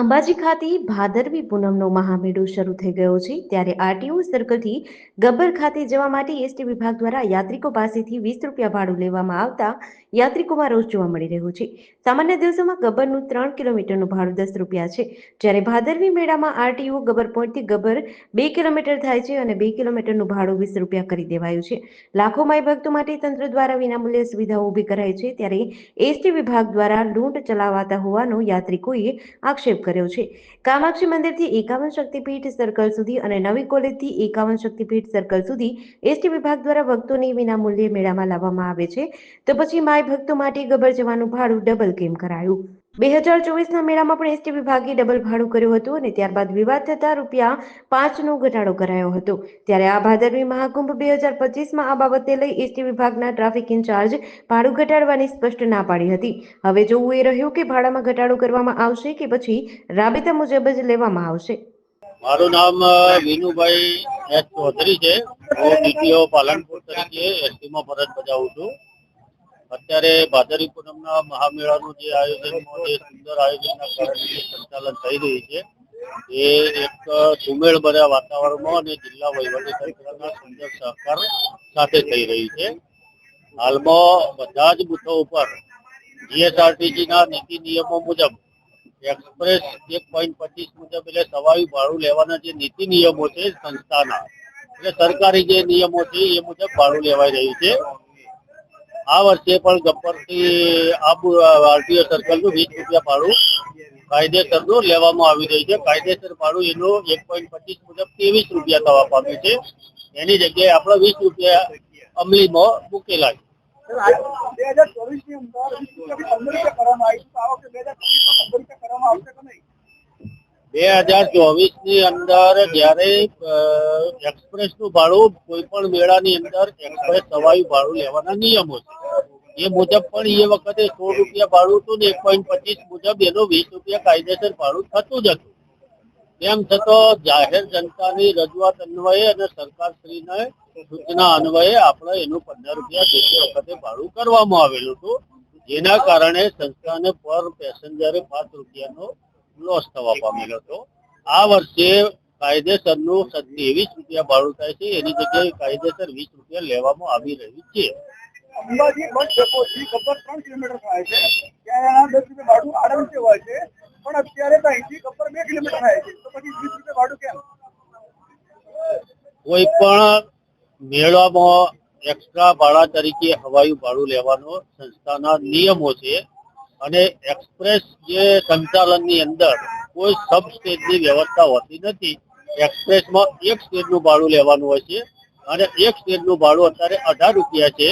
અંબાજી ખાતે ભાદરવી પૂનમનો મહામેળો શરૂ થઈ ગયો છે. ત્યારે આરટીઓ સર્કલથી ગબ્બર ખાતે જવા માટે એસટી વિભાગ દ્વારા યાત્રિકો પાસેથી વીસ રૂપિયા ભાડું લેવામાં આવતા યાત્રિકોમાં રોષ જોવા મળી રહ્યો છે. સામાન્ય દિવસોમાં ગબ્બરનું ત્રણ કિલોમીટરનું ભાડું દસ રૂપિયા છે. જ્યારે ભાદરવી મેળામાં આરટીઓ ગબ્બર પોઈન્ટથી ગબ્બર બે કિલોમીટર થાય છે અને બે કિલોમીટરનું ભાડું વીસ રૂપિયા કરી દેવાયું છે. લાખો માય ભક્તો માટે તંત્ર દ્વારા વિનામૂલ્યે સુવિધાઓ ઊભી કરાઈ છે. ત્યારે એસટી વિભાગ દ્વારા લૂંટ ચલાવાતા હોવાનો યાત્રિકોએ આક્ષેપ કર્યો છે. કામાક્ષી મંદિરથી એકાવન શક્તિપીઠ સર્કલ સુધી અને નવી કોલેજથી એકાવન શક્તિપીઠ સર્કલ સુધી એસટી વિભાગ દ્વારા ભક્તોને વિનામૂલ્યે મેળામાં લાવવામાં આવે છે. તો પછી માય ભક્તો માટે ગબર જવાનું ભાડું ડબલ કેમ કરાયું? બે હજાર ચોવીસના મેળામાં પણ એસટી વિભાગે ડબલ ભાડું કર્યું હતું અને ત્યારબાદ વિવાદ થતા રૂપિયા પાંચનો ઘટાડો કરાયો હતો. ત્યારે આ ભાદરવી મહાકુંભ બે હજાર પચીસમાં આ બાબતે લઈ એસટી વિભાગના ટ્રાફિક ઇન્ચાર્જ ભાડું ઘટાડવાની સ્પષ્ટ ના પાડી હતી. હવે જોવું એ રહ્યું કે ભાડામાં ઘટાડો કરવામાં આવશે કે પછી રાબેતા મુજબ જ લેવામાં આવશે. મારું નામ વિનુભાઈ છે. પાલનપુર તરીકે એસટીમાં ફરજ બજાવું છું. અત્યારે ભાદરવી પૂનમના મહામેળાનું જે આયોજન જે સુંદર આયોજનના કારણે સંચાલન થઈ રહ્યું છે, એ એક સુમેળ ભર્યા વાતાવરણમાં અને જિલ્લા વહીવટી તંત્રના સુંદર સહકાર સાથે થઈ રહી છે. હાલમાં બધા જ બૂથો ઉપર જીએસઆરટીસી ના નીતિ નિયમો મુજબ એક્સપ્રેસ એક પોઈન્ટ પચીસ મુજબ એટલે સવારી ભાડું લેવાના જે નીતિ નિયમો છે સંસ્થાના, એટલે સરકારી જે નિયમો છે એ મુજબ ભાડું લેવાઈ રહ્યું છે. આ વર્ષે પણ ગબ્બરથી આબુ આરટીઓ સર્કલનું વીસ રૂપિયા ભાડું કાયદેસરનું લેવામાં આવી રહ્યું છે. કાયદેસર ભાડું એનું એક પોઈન્ટ પચીસ મુજબ ત્રેવીસ રૂપિયા થવા પામ્યું છે. એની જગ્યાએ આપણે વીસ રૂપિયા અમલીમાં મૂકેલા છે. બે હજાર ચોવીસની અંદર પંદર રૂપિયા કરવામાં આવી. આ વખતે બે હજાર પંદર રૂપિયા કરવામાં આવશે કે નહીં? બે હજાર ચોવીસની અંદર જયારે એક્સપ્રેસનું ભાડું કોઈ પણ મેળાની અંદર એક્સપ્રેસ સવાયું ભાડું લેવાના નિયમો છે. એ મુજબ પણ એ વખતે સો રૂપિયા ભાડું હતું ને એક પોઈન્ટ પચીસ મુજબ એનું વીસ રૂપિયા કાયદેસર ભાડું થતું જ હતું. તેમ છતાં જાહેર જનતાની રજૂઆત અન્વયે અને સરકારશ્રીને સૂચના અન્વયે આપણે એનું પંદર રૂપિયા જે વખતે ભાડું કરવામાં આવેલું હતું. જેના કારણે સંસ્થાને પર પેસેન્જરે પાંચ રૂપિયાનો લોસ થવા પામેલો હતો. આ વર્ષે કાયદેસરનું ત્રેવીસ રૂપિયા ભાડું થાય છે. એની જગ્યાએ કાયદેસર વીસ રૂપિયા લેવામાં આવી રહ્યું છે. અંબાજી બસ ડેપોથી ગબ્બર ત્રણ કિલોમીટર થાય છે. ત્યાં દસ રૂપિયા ભાડું આરામથી હોય છે. પણ અત્યારે તો અહીંથી ગબ્બર બે કિલોમીટર થાય છે. તો પછી વીસ રૂપિયા ભાડું કેમ? કોઈ પણ મેળામાં એક્સ્ટ્રા ભાડા તરીકે હવાયું ભાડું લેવાનો સંસ્થાના નિયમો છે. અને એક્સપ્રેસ જે સંચાલનની અંદર કોઈ સબ સ્ટેજની વ્યવસ્થા હોતી નથી એક્સપ્રેસમાં એક સ્ટેજનું ભાડું લેવાનું હોય છે અને એક સ્ટેજનું ભાડું અત્યારે અઢાર રૂપિયા છે.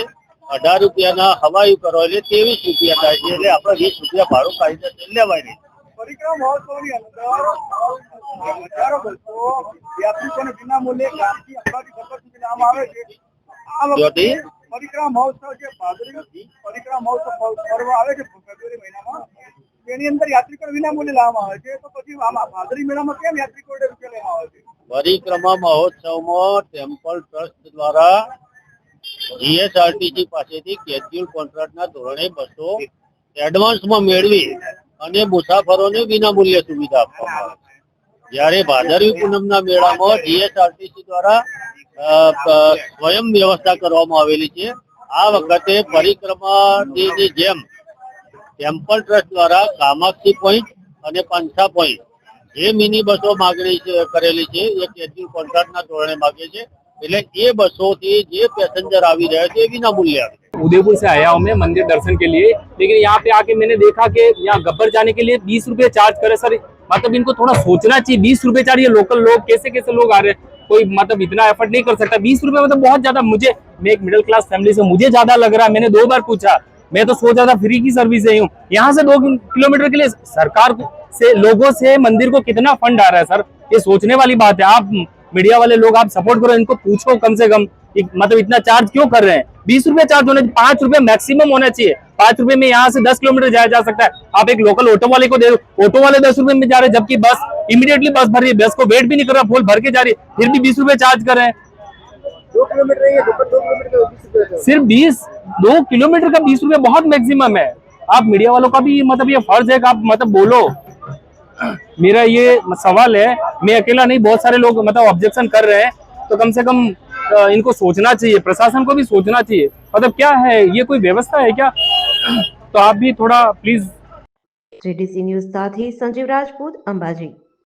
અઢાર રૂપિયાના હવાયું કરો એટલે ત્રેવીસ રૂપિયા થાય છે એટલે આપણે વીસ રૂપિયા ભાડું કાયદેસર લેવાય નહીં. પરિક્રમ મહોત્સવની અંદર હજારો આવે છે? પરિક્રમા મહોત્સવ જે ભાદરવી પરિક્રમા મહોત્સવ પર્વ આવે છે, ફેબ્રુઆરી મહિનામાં, તેની અંદર યાત્રિકોને વિનામૂલ્યે લાવવામાં આવે છે. તો પછી ભાદરી મેળામાં કેમ યાત્રિકો લેવામાં આવે છે? પરિક્રમા મહોત્સવમાં ટેમ્પલ ટ્રસ્ટ દ્વારા જીએસઆરટીસી પાસેથી કેજ્યુઅલ કોન્ટ્રાક્ટના ધોરણે બસો એડવાન્સમાં મેળવી અને મુસાફરોને વિનામૂલ્ય સુવિધા આપવામાં આવે છે. જ્યારે ભાદરવી પૂનમના મેળામાં જીએસઆરટીસી દ્વારા સ્વયં વ્યવસ્થા કરવામાં આવેલી છે આ વખતે પરિક્રમાની ની જેમ ટેમ્પલ ટ્રસ્ટ દ્વારા કામાક્ષી પોઈન્ટ અને પાંચસા પોઈન્ટ જે મિની બસો માગણી છે- કરેલી છે એ કેજ્યુઅલ કોન્ટ્રાક્ટના ધોરણે માગે છે એટલે એ બસોથી જે પેસેન્જર આવી રહ્યા છે એ વિનામૂલ્ય આવે છે उदयपुर से आया हूँ मैं मंदिर दर्शन के लिए लेकिन यहाँ पे आके मैंने देखा कि यहाँ गब्बर जाने के लिए बीस रुपए चार्ज करे सर मतलब इनको थोड़ा सोचना चाहिए बीस रुपए चार्ज ये लोकल लोग कैसे कैसे लोग आ रहे हैं कोई मतलब इतना एफर्ट नहीं कर सकता। बीस रुपए मतलब बहुत ज़्यादा मुझे, मैं एक मिडिल क्लास फैमिली से मुझे ज़्यादा लग रहा है। मैंने दो बार पूछा, मैं तो सोचा था फ्री की सर्विस है यूँ यहाँ से दो किलोमीटर के लिए सरकार से लोगों से मंदिर को कितना फंड आ रहा है सर ये सोचने वाली बात है। आप मीडिया वाले लोग, आप सपोर्ट करो, इनको पूछो कम से कम मतलब इतना चार्ज क्यों कर रहे हैं? बीस रुपए चार्ज होने पाँच रुपए मैक्सिमम होना चाहिए। पाँच रुपए में यहाँ से दस किलोमीटर जाया जा सकता है। आप एक लोकल ऑटो वाले को दे दो। ऑटो वाले दस रुपए में जा रहे जबकि बस इमीडिएटली बस भर रही है। बस को वेट भी नहीं कर रहा फुल भर के जा रही है। फिर भी बीस रुपए चार्ज कर रहे हैं। सिर्फ़ बीस? दो किलोमीटर का बीस रुपए बहुत मैक्सिमम है। आप मीडिया वालों का भी मतलब ये फ़र्ज़ है आप मतलब बोलो। मेरा ये सवाल है मैं अकेला नहीं बहुत सारे लोग मतलब ऑब्जेक्शन कर रहे हैं। तो कम से कम इनको सोचना चाहिए प्रशासन को भी सोचना चाहिए। मतलब क्या है ये कोई व्यवस्था है क्या? तो आप भी थोड़ा प्लीज जीडीसी न्यूज साथी संजीव राजपूत अंबाजी